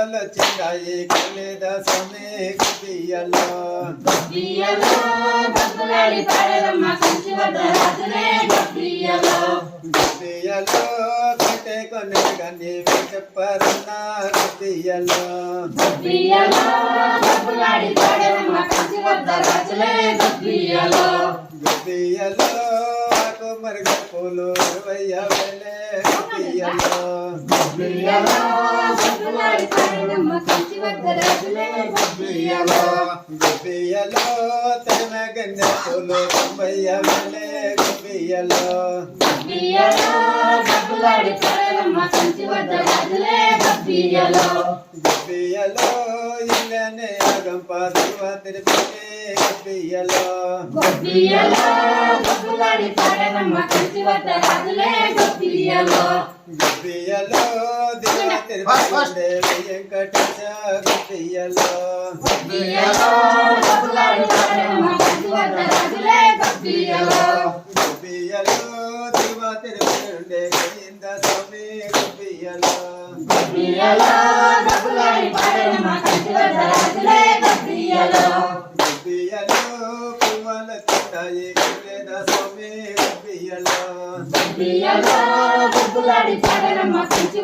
దియాల చింగాయి కలేద సమే దియాల దియాల బతులాడి పాడమ్మ సంచి వద్ద రాజనే దియాల దియాల కటే కొనే గని చెప్పరన్న దియాల దియాల బతులాడి పాడమ్మ సంచి వద్ద రాజనే దియాల దియాల మరగ పోలో వయ్య వెలే దియాల దియాల గబ్బియలో గబ్బియలో తన గన్న పూలు గబ్బులాడి కంచి వద్ద రాజులే గబ్బియలో గబ్బియలో ఇల్లనే అగం పాదువ తిరుపతి గబ్బియలో గబ్బియలో గబ్బులాడి పాడేదమ్మ కంచి వద్ద రాజులే గబ్బియలో గబ్బియలో దివ తిరుపతి వెంకటేశ గబ్బియలో గబ్బియలో గబ్బులాడి పాడేదమ్మ గోవింద స్వామి గబ్బియలో గబ్బియలో గబ్బులాడి పాడేదమ్మ కంచి స్వామి గబ్బియలో గబ్బియలో గబ్బులాడి పాడేదమ్మ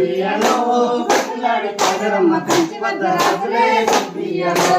గబ్బియలో గబ్బులాడి కంచి వద్ద రాజులే గబ్బియలో